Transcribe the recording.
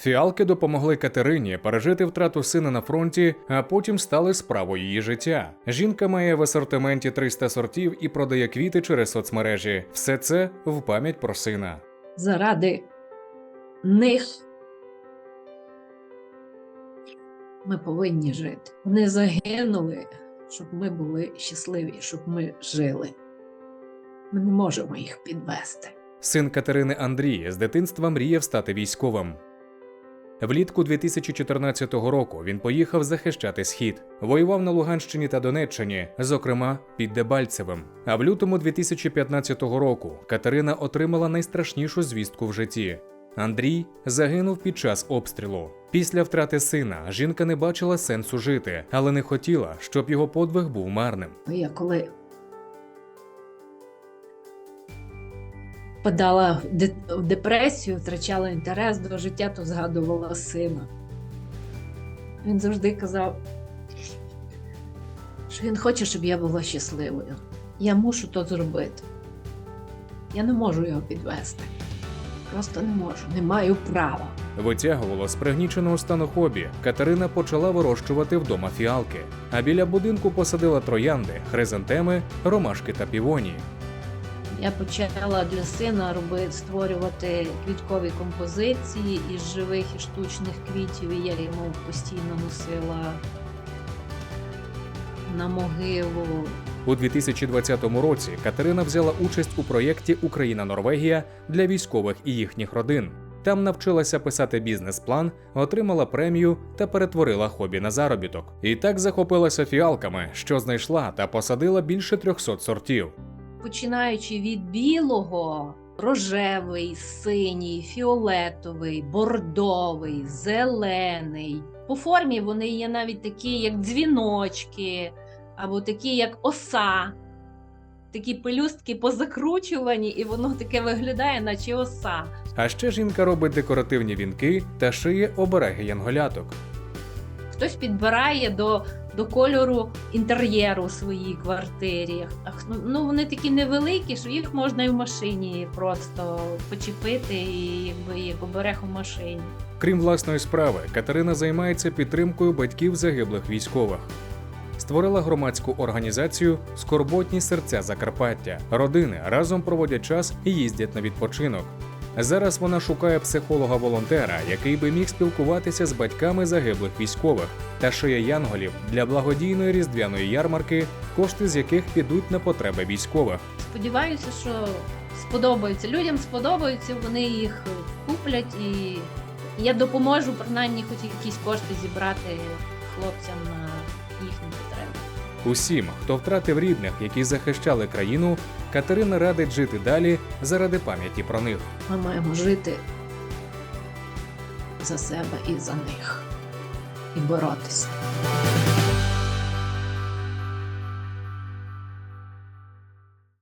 Фіалки допомогли Катерині пережити втрату сина на фронті, а потім стали справою її життя. Жінка має в асортименті 300 сортів і продає квіти через соцмережі. Все це в пам'ять про сина. заради них ми повинні жити. Вони загинули, щоб ми були щасливі, щоб ми жили. Ми не можемо їх підвести. Син Катерини Андрій з дитинства мріяв стати військовим. Влітку 2014 року він поїхав захищати схід, воював на Луганщині та Донеччині, зокрема під Дебальцевим. А в лютому 2015 року Катерина отримала найстрашнішу звістку в житті. Андрій загинув під час обстрілу. Після втрати сина жінка не бачила сенсу жити, але не хотіла, щоб його подвиг був марним. Я коли подала в депресію, втрачала інтерес до життя, то згадувала сина. Він завжди казав, що він хоче, щоб я була щасливою. Я мушу то зробити. Я не можу його підвести. Просто не можу, не маю права. Витягувало з пригніченого стану хобі. Катерина почала вирощувати вдома фіалки, а біля будинку посадила троянди, хризантеми, ромашки та півонії. Я почала для сина робити створювати квіткові композиції із живих і штучних квітів, і я йому постійно носила на могилу. У 2020 році Катерина взяла участь у проєкті Україна Норвегія для військових і їхніх родин. Там навчилася писати бізнес-план, отримала премію та перетворила хобі на заробіток. І так захопилася фіалками, що знайшла та посадила більше 300 сортів. Починаючи від білого, рожевий, синій, фіолетовий, бордовий, зелений. По формі вони є навіть такі, як дзвіночки, або такі, як оса. Такі пелюстки позакручувані, і воно таке виглядає, наче оса. А ще жінка робить декоративні вінки та шиє обереги янголяток. Хтось підбирає до, до кольору інтер'єру у своїй квартирі. Ну, вони такі невеликі, що їх можна і в машині просто почепити, і якби як оберег у машині. Крім власної справи, Катерина займається підтримкою батьків загиблих військових. Створила громадську організацію Скорботні серця Закарпаття. Родини разом проводять час і їздять на відпочинок. Зараз вона шукає психолога-волонтера, який би міг спілкуватися з батьками загиблих військових та шиє янголів для благодійної різдвяної ярмарки, кошти з яких підуть на потреби військових. Сподіваюся, що сподобаються. Людям сподобаються, вони їх куплять і я допоможу принаймні хоч якісь кошти зібрати хлопцям на їхні потреби. Усім, хто втратив рідних, які захищали країну, Катерина радить жити далі заради пам'яті про них. Ми маємо жити за себе і за них і боротися.